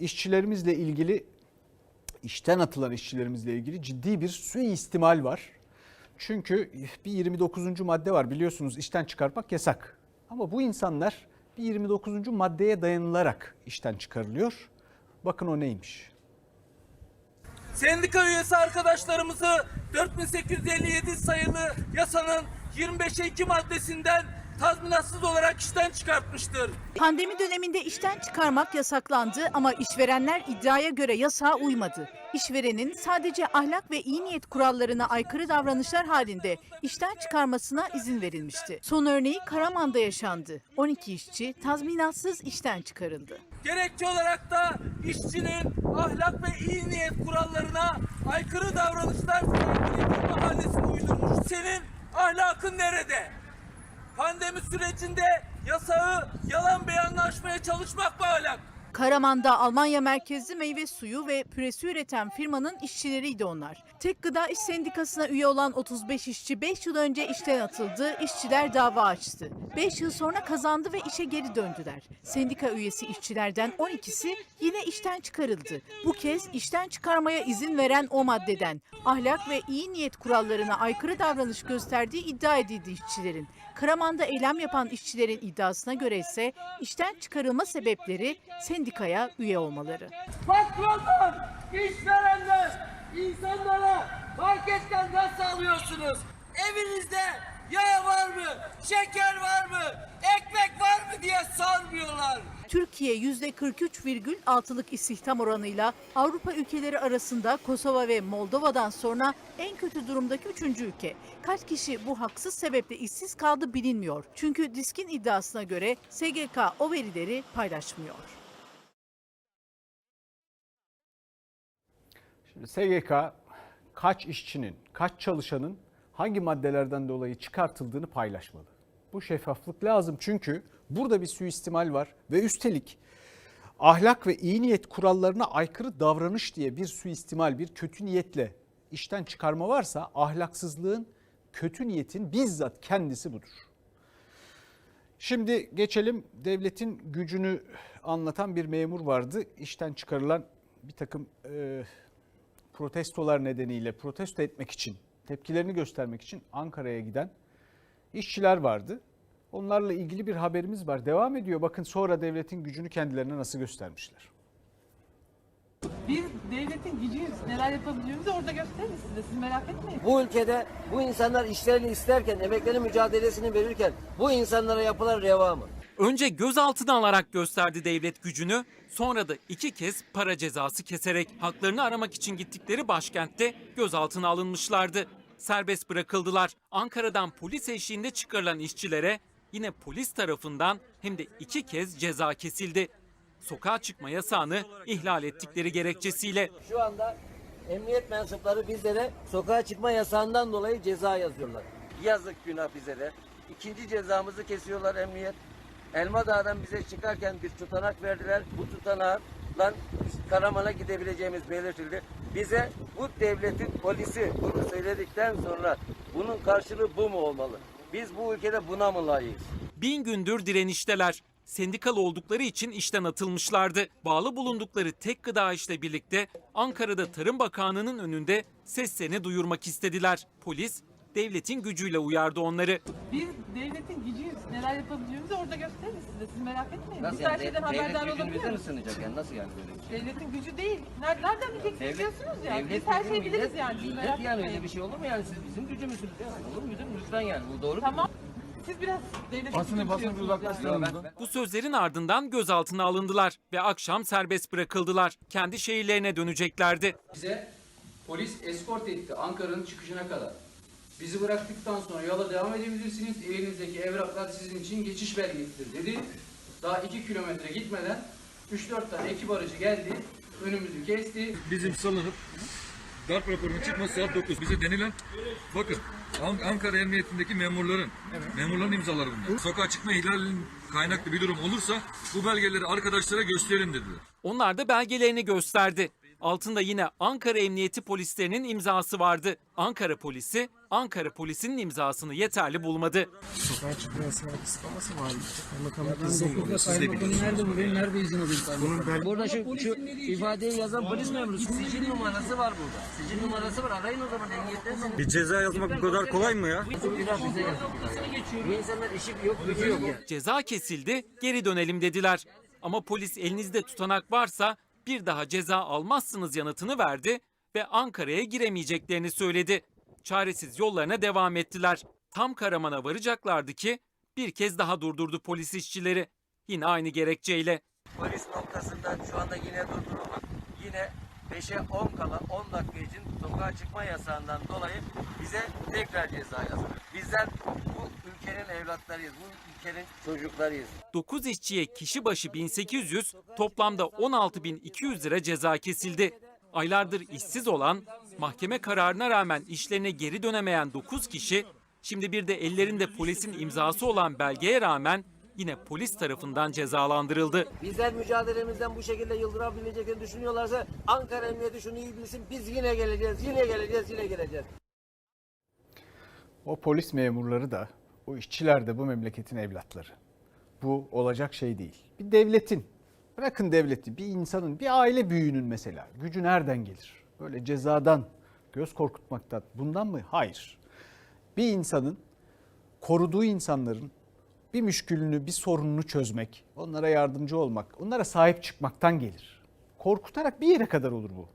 işçilerimizle ilgili işten atılan işçilerimizle ilgili ciddi bir suistimal var. Çünkü bir 29. madde var biliyorsunuz işten çıkarmak yasak. Ama bu insanlar bir 29. maddeye dayanılarak işten çıkarılıyor. Bakın o neymiş. Sendika üyesi arkadaşlarımızı 4857 sayılı yasanın 25 2 maddesinden tazminatsız olarak işten çıkartmıştır. Pandemi döneminde işten çıkarmak yasaklandı ama işverenler iddiaya göre yasağa uymadı. İşverenin sadece ahlak ve iyi niyet kurallarına aykırı davranışlar halinde işten çıkarmasına izin verilmişti. Son örneği Karaman'da yaşandı. 12 işçi tazminatsız işten çıkarıldı. Gerekçe olarak da işçinin ahlak ve iyi niyet kurallarına aykırı davranışlar sergilediği bahanesini uydurmuş. Senin ahlakın nerede? Pandemi sürecinde yasağı yalan beyanla aşmaya çalışmak mı ahlak? Karaman'da Almanya merkezli meyve suyu ve püresi üreten firmanın işçileriydi onlar. Tek Gıda İş Sendikası'na üye olan 35 işçi 5 yıl önce işten atıldı, işçiler dava açtı. 5 yıl sonra kazandı ve işe geri döndüler. Sendika üyesi işçilerden 12'si yine işten çıkarıldı. Bu kez işten çıkarmaya izin veren o maddeden ahlak ve iyi niyet kurallarına aykırı davranış gösterdiği iddia edildi işçilerin. Karaman'da eylem yapan işçilerin iddiasına göre ise işten çıkarılma sebepleri sendikaya üye olmaları. Patronlar, işverenler, insanlara marketten nasıl alıyorsunuz? Evinizde yağ var mı? Şeker var mı? Var diye sormuyorlar. Türkiye %43,6'lık istihdam oranıyla Avrupa ülkeleri arasında Kosova ve Moldova'dan sonra en kötü durumdaki üçüncü ülke. Kaç kişi bu haksız sebeple işsiz kaldı bilinmiyor. Çünkü diskin iddiasına göre SGK o verileri paylaşmıyor. Şimdi SGK kaç işçinin, kaç çalışanın hangi maddelerden dolayı çıkartıldığını paylaşmalı. Bu şeffaflık lazım çünkü burada bir suistimal var ve üstelik ahlak ve iyi niyet kurallarına aykırı davranış diye bir suistimal, bir kötü niyetle işten çıkarma varsa ahlaksızlığın, kötü niyetin bizzat kendisi budur. Şimdi geçelim devletin gücünü anlatan bir memur vardı. İşten çıkarılan bir takım e, protestolar nedeniyle protesto etmek için, tepkilerini göstermek için Ankara'ya giden işçiler vardı. Onlarla ilgili bir haberimiz var. Devam ediyor. Bakın sonra devletin gücünü kendilerine nasıl göstermişler. Biz devletin gücüyüz. Neler yapabileceğimizi orada gösteririz size. Siz merak etmeyin. Bu ülkede bu insanlar işlerini isterken, emeklerinin mücadelesini verirken bu insanlara yapılan reva mı? Önce gözaltına alarak gösterdi devlet gücünü, sonra da iki kez para cezası keserek haklarını aramak için gittikleri başkentte gözaltına alınmışlardı. Serbest bırakıldılar. Ankara'dan polis eşliğinde çıkarılan işçilere yine polis tarafından hem de iki kez ceza kesildi. Sokağa çıkma yasağını ihlal ettikleri gerekçesiyle. Şu anda emniyet mensupları bizlere sokağa çıkma yasağından dolayı ceza yazıyorlar. Yazık günah bize de. İkinci cezamızı kesiyorlar emniyet. Elmadağ'dan bize çıkarken bir tutanak verdiler. Bu tutanakla Karaman'a gidebileceğimiz belirtildi. Bize bu devletin polisi bunu söyledikten sonra bunun karşılığı bu mu olmalı? Biz bu ülkede buna mı layığız? Bin gündür direnişteler. Sendikalı oldukları için işten atılmışlardı. Bağlı bulundukları tek gıda işle birlikte Ankara'da Tarım Bakanlığı'nın önünde seslerini duyurmak istediler. Polis devletin gücüyle uyardı onları. Biz devletin gücüyüz. Neler yapabileceğimizi orada gösteririz size. Siz merak etmeyin. Nasıl Biz her yani? şeyden Devlet haberdar gücünü bize mi olabiliyoruz. sınayacak yani? Nasıl yani böyle bir şey? Devletin gücü değil. Nereden, nereden bileceksiniz diyorsunuz ya. Biz her şeyi millet- biliriz yani. Siz millet merak yani etmeyin. öyle bir şey olur mu yani? Siz bizim gücümüzsünüz ya. Olur mu bizim lütfen yani? Bu doğru mu? Tamam. Siz biraz devletin Basını basını bir uzaklaştıralım Ben- buradan. Bu sözlerin ardından gözaltına alındılar ve akşam serbest bırakıldılar. Kendi şehirlerine döneceklerdi. Bize polis eskort etti Ankara'nın çıkışına kadar. Bizi bıraktıktan sonra yola devam edebilirsiniz. Elinizdeki evraklar sizin için geçiş belgesidir dedi. Daha iki kilometre gitmeden 3-4 tane ekip aracı geldi. Önümüzü kesti. Bizim salınıp darp raporunun çıkması saat 9. Bize denilen bakın An- Ankara Emniyetindeki memurların memurların imzaları bunlar. Sokağa çıkma ihlalinin kaynaklı bir durum olursa bu belgeleri arkadaşlara gösterin dediler. Onlar da belgelerini gösterdi. Altında yine Ankara Emniyeti polislerinin imzası vardı. Ankara polisi, Ankara polisinin imzasını yeterli bulmadı. Sokağa çıkma yasağı kısıtlaması var. Kaymakamlık izin Nerede bu? Benim nerede izin alayım? Burada şu, şu ifadeyi yazan polis memuru. Sicil numarası var burada. Sicil numarası var. Arayın o zaman emniyetten. Bir ceza yazmak bu kadar kolay mı ya? Bu insanlar işi yok, gücü yok ya. Ceza kesildi, geri dönelim dediler. Ama polis elinizde tutanak varsa bir daha ceza almazsınız yanıtını verdi ve Ankara'ya giremeyeceklerini söyledi. Çaresiz yollarına devam ettiler. Tam Karaman'a varacaklardı ki bir kez daha durdurdu polis işçileri. Yine aynı gerekçeyle. Polis noktasında şu anda yine durdurulmak. Yine 5'e 10 kala 10 dakika için sokağa çıkma yasağından dolayı bize tekrar ceza yazılır. Bizler bu ülkenin evlatlarıyız, bu ülkenin çocuklarıyız. 9 işçiye kişi başı 1800, toplamda 16.200 lira ceza kesildi. Aylardır işsiz olan, mahkeme kararına rağmen işlerine geri dönemeyen 9 kişi, şimdi bir de ellerinde polisin imzası olan belgeye rağmen yine polis tarafından cezalandırıldı. Bizler mücadelemizden bu şekilde yıldırabileceklerini düşünüyorlarsa Ankara Emniyeti şunu iyi bilsin. Biz yine geleceğiz, yine geleceğiz, yine geleceğiz. O polis memurları da, o işçiler de bu memleketin evlatları. Bu olacak şey değil. Bir devletin, bırakın devleti, bir insanın, bir aile büyüğünün mesela gücü nereden gelir? Böyle cezadan, göz korkutmaktan, bundan mı? Hayır. Bir insanın koruduğu insanların bir müşkülünü, bir sorununu çözmek, onlara yardımcı olmak, onlara sahip çıkmaktan gelir. Korkutarak bir yere kadar olur bu.